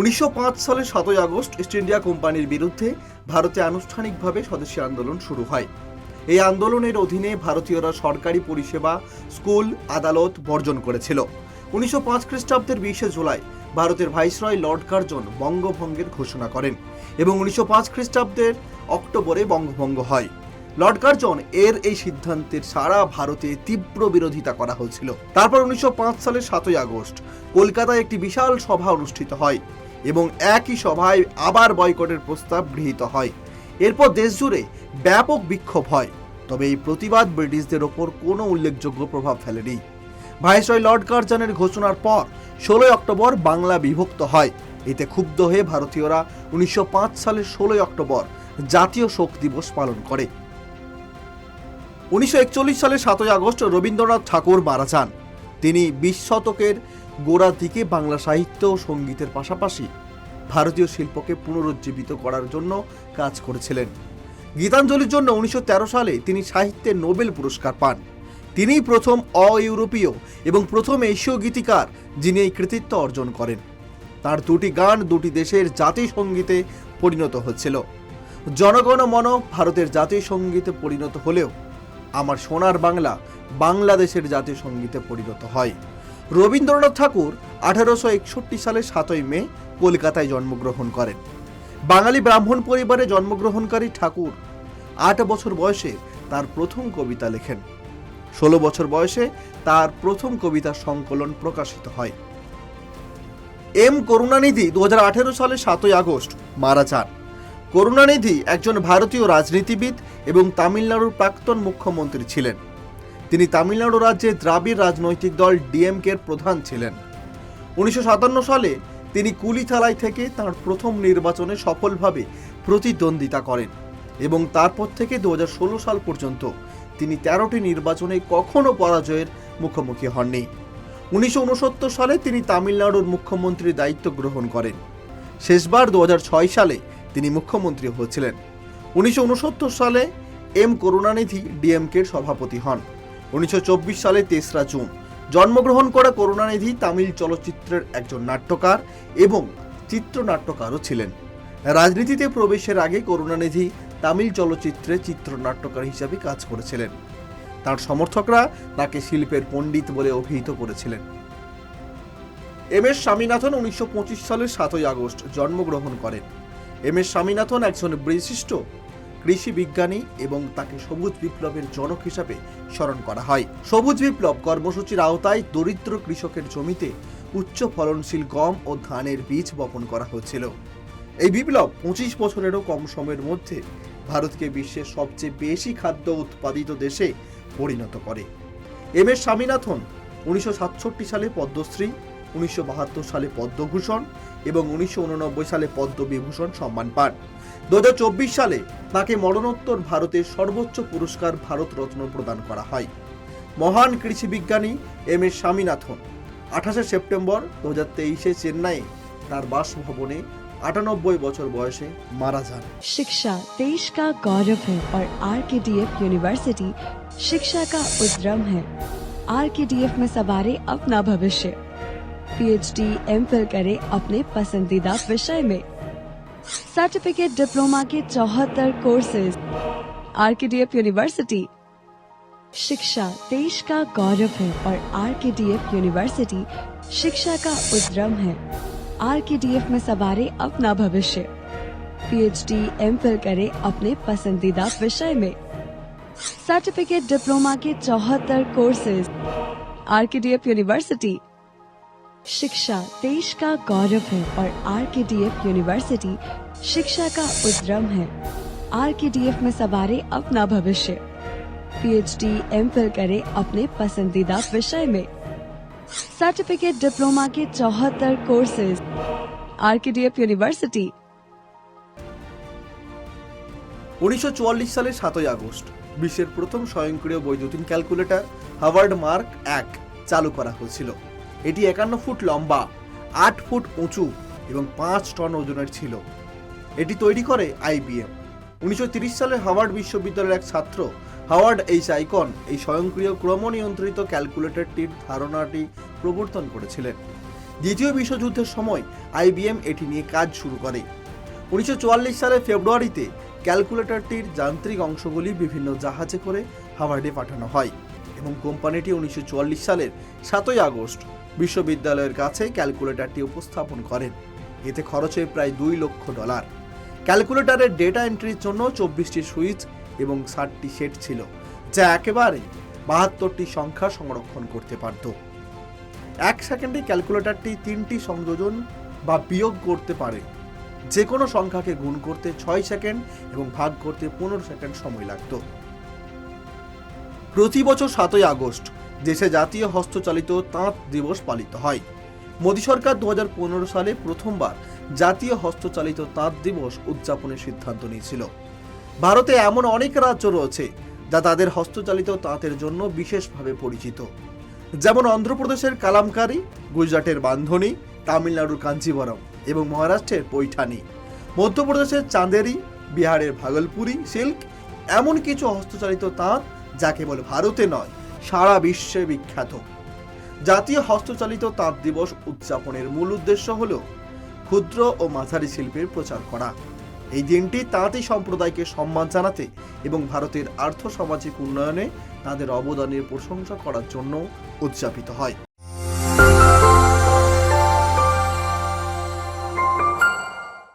উনিশশো সালের সাতই আগস্ট ইস্ট ইন্ডিয়া কোম্পানির বিরুদ্ধে ভারতে আনুষ্ঠানিকভাবে স্বদেশী আন্দোলন শুরু হয়। এই আন্দোলনের অধীনে ভারতীয়রা সরকারি পরিষেবা, স্কুল, আদালত বর্জন করেছিল। উনিশশো পাঁচ খ্রিস্টাব্দের বিশে জুলাই ভারতের ভাইসরয় লর্ড কার্জন বঙ্গভঙ্গের ঘোষণা করেন এবং উনিশশো পাঁচ খ্রিস্টাব্দের অক্টোবরে বঙ্গভঙ্গ হয়। লর্ড কার্জন এর এই সিদ্ধান্তের সারা ভারতে তীব্র বিরোধিতা করা হয়েছিল। তারপর উনিশশো পাঁচ সালের সাতই আগস্ট কলকাতায় একটি বিশাল সভা অনুষ্ঠিত হয়। এবং একই সভায় আবার বয়কটের প্রস্তাব গৃহীত হয়। এরপর দেশজুড়ে ব্যাপক বিক্ষোভ হয়। তবে এই প্রতিবাদ ব্রিটিশদের ওপর কোনো উল্লেখযোগ্য প্রভাব ফেলেনি। ভাইসরয় লর্ড কার্জনের ঘোষণার পর ষোলোই অক্টোবর বাংলা বিভক্ত হয়। এতে ক্ষুব্ধ হয়ে ভারতীয়রা উনিশশো সালের ষোলোই অক্টোবর জাতীয় শোক দিবস পালন করে। উনিশশো একচল্লিশ সালের সাতই আগস্ট রবীন্দ্রনাথ ঠাকুর মারা যান। তিনি বিশ শতকের গোড়ার দিকে বাংলা সাহিত্য ও সঙ্গীতের পাশাপাশি ভারতীয় শিল্পকে পুনরুজ্জীবিত করার জন্য কাজ করেছিলেন। গীতাঞ্জলির জন্য উনিশশো তেরো সালে তিনি সাহিত্যে নোবেল পুরস্কার পান। তিনিই প্রথম অ ইউরোপীয় এবং প্রথম এশীয় গীতিকার যিনি এই কৃতিত্ব অর্জন করেন। তার দুটি গান দুটি দেশের জাতীয় সঙ্গীতে পরিণত হচ্ছিল। জনগণ মন ভারতের জাতীয় সঙ্গীতে পরিণত হলেও আমার সোনার বাংলা বাংলাদেশের জাতীয় সঙ্গীতে পরিণত হয়। রবীন্দ্রনাথ ঠাকুর আঠারোশো একষট্টি সালে সাতই মে কলকাতায় জন্মগ্রহণ করেন। বাঙালি ব্রাহ্মণ পরিবারে জন্মগ্রহণকারী ঠাকুর আট বছর বয়সে তার প্রথম কবিতা লেখেন। ষোলো বছর বয়সে তার প্রথম কবিতা সংকলন প্রকাশিত হয়। এম করুণানিধি দু হাজার আঠেরো সালে সাতই আগস্ট, মারা যান। করুণানিধি একজন ভারতীয় রাজনীতিবিদ এবং তামিলনাড়ুর প্রাক্তন মুখ্যমন্ত্রী ছিলেন। তিনি তামিলনাড়ু রাজ্যে দ্রাবিড় রাজনৈতিক দল ডিএমকের প্রধান ছিলেন। উনিশশো সাতান্ন সালে তিনি কুলিথালাই থেকে তার প্রথম নির্বাচনে সফলভাবে প্রতিদ্বন্দ্বিতা করেন এবং তারপর থেকে দু হাজার ষোলো সাল পর্যন্ত তিনি তেরোটি নির্বাচনে কখনো পরাজয়ের মুখোমুখি হননি। উনিশশো উনসত্তর সালে তিনি তামিলনাড়ুর মুখ্যমন্ত্রীর দায়িত্ব গ্রহণ করেন। শেষবার দু হাজার ছয় সালে তিনি মুখ্যমন্ত্রী হয়েছিলেন। উনিশশো ঊনসত্তর সালে এম করুণানিধি ডিএমকের সভাপতি হন। উনিশশো সালে তেসরা জুন। জন্মগ্রহণ করা করুণানিধি তামিল চলচ্চিত্রের একজন নাট্যকার এবং চিত্রনাট্যকারও ছিলেন। রাজনীতিতে প্রবেশের আগে করুণানিধি তামিল চলচ্চিত্রে চিত্রনাট্যকার হিসাবে কাজ করেছিলেন। তার সমর্থকরা তাকে শিল্পের পণ্ডিত বলে অভিহিত করেছিলেন। এম এস স্বামীনাথন উনিশশো পঁচিশ সালের সাতই আগস্ট জন্মগ্রহণ করেন। এম এস স্বামীনাথন একজন বিশিষ্ট কৃষি বিজ্ঞানী এবং তাকে সবুজ বিপ্লবের জনক হিসাবে স্মরণ করা হয়। সবুজ বিপ্লব কর্মসূচির আওতায় দরিদ্র কৃষকের জমিতে উচ্চ ফলনশীল গম ও ধানের বীজ বপন করা হয়েছিল এই বিপ্লব পঁচিশ বছরেরও কম সময়ের মধ্যে ভারতকে বিশ্বের সবচেয়ে বেশি খাদ্য উৎপাদিত দেশে পরিণত করে। এম এস স্বামীনাথন উনিশশো সাতষট্টি সালে পদ্মশ্রী উনিশশো বাহাত্তর সালে পদ্মভূষণ এবং উনিশশো উননব্বই সালে পদ্মবিভূষণ সম্মান পান দু সালে তাকে মরণোত্তর ভারতের সর্বোচ্চ পুরস্কার ভারতরত্ন প্রদান করা হয় মহান কৃষি বিজ্ঞানী এম এস স্বামীনাথন আঠাশে সেপ্টেম্বর দু হাজার তেইশে চেন্নাইয়ে তার বাসভবনে আটানব্বই বছর বয়সে মারা যান शिक्षा देश का गौरव है और are K D F university शिक्षा का उद्यम है आर के डी एफ में सवारे अपना भविष्य पीएचडी एम फिल करे अपने पसंदीदा विषय में। सर्टिफिकेट डिप्लोमा के चौहत्तर कोर्सेज एफ़ यूनिवर्सिटी शिक्षा देश का गौरव है और are K D F university शिक्षा का उद्यम है। आर के डी एफ़ में सवारे अपना भविष्य। पीएचडी एम फिल करे अपने पसंदीदा विषय में। सर्टिफिकेट डिप्लोमा के चौहत्तर कोर्सेज एफ़ यूनिवर्सिटी शिक्षा देश का गौरव है और are K D F university शिक्षा का उद्यम है आर के डी एफ में सवारे अपना भविष्य पीएचडी एम फिल करे अपने पसंदीदा विषय में सर्टिफिकेट डिप्लोमा के चौहत्तर courses R K D F University উনিশশো সালের সাতই আগস্ট বিশ্বের প্রথম স্বয়ংক্রিয় বৈদ্যুতিন ক্যালকুলেটর হাওয়ার্ড মার্ক এক চালু করা হয়েছিল এটি একান্ন ফুট লম্বা, আট ফুট উঁচু এবং পাঁচ টন ওজনের ছিল। এটি তৈরি করে আইবিএম উনিশশো সালে হাওয়ার্ড বিশ্ববিদ্যালয়ের এক ছাত্র হাওয়ার্ড এইচ আইকন, এই স্বয়ংক্রিয় ক্রমনিয়ন্ত্রিত ক্যালকুলেটরটির ধারণাটি প্রবর্তন করেছিলেন। দ্বিতীয় বিশ্বযুদ্ধের সময় আইবিএম এটি নিয়ে কাজ শুরু করে। উনিশশো সালে ফেব্রুয়ারিতে ক্যালকুলেটরটির যান্ত্রিক অংশগুলি বিভিন্ন জাহাজে করে হাওয়ার্ডে পাঠানো হয় এবং কোম্পানিটি উনিশশো চুয়াল্লিশ সালের সাতই আগস্ট বিশ্ববিদ্যালয়ের কাছে ক্যালকুলেটরটি উপস্থাপন করেন। এতে খরচ হয় প্রায় দুই লক্ষ ডলার। ক্যালকুলেটরের ডেটা এন্ট্রির জন্য চব্বিশটি সুইচ এবং ষাটটি সেট ছিল, যা একেবারে বাহাত্তরটি সংখ্যা সংরক্ষণ করতে পারত। এক সেকেন্ডে ক্যালকুলেটরটি তিনটি সংযোজন বা বিয়োগ করতে পারে। যে কোনো সংখ্যাকে গুণ করতে ছয় সেকেন্ড এবং ভাগ করতে পনেরো সেকেন্ড সময় লাগত। প্রতি বছর সাতই আগস্ট দেশে জাতীয় হস্তচালিত তাঁত দিবস পালিত হয়। মোদী সরকার দু হাজার পনেরো সালে প্রথমবার জাতীয় হস্তচালিত তাঁত দিবস উদযাপনের সিদ্ধান্ত নিয়েছিল। ভারতে এমন অনেক রাজ্য রয়েছে যা তাদের হস্তচালিত তাঁতের জন্য বিশেষভাবে পরিচিত। যেমন অন্ধ্রপ্রদেশের কালামকারী, গুজরাটের বান্ধনী, তামিলনাড়ুর কাঞ্চিবরম এবং মহারাষ্ট্রের পৈঠানি। মধ্যপ্রদেশের চাঁদেরি, বিহারের ভাগলপুরি, সিল্ক, এমন কিছু হস্তচালিত তাঁত যা কেবল ভারতে নয় সারা বিশ্বে বিখ্যাত। জাতীয় হস্তচালিত তাঁত দিবস উদযাপনের মূল উদ্দেশ্য হল ক্ষুদ্র ও মাঝারি শিল্পের প্রচার করা। এই দিনটি তাঁতি সম্প্রদায়কে সম্মান জানাতে এবং ভারতের আর্থ সামাজিক উন্নয়নে তাদের অবদানের প্রশংসা করার জন্য উদযাপিত হয়।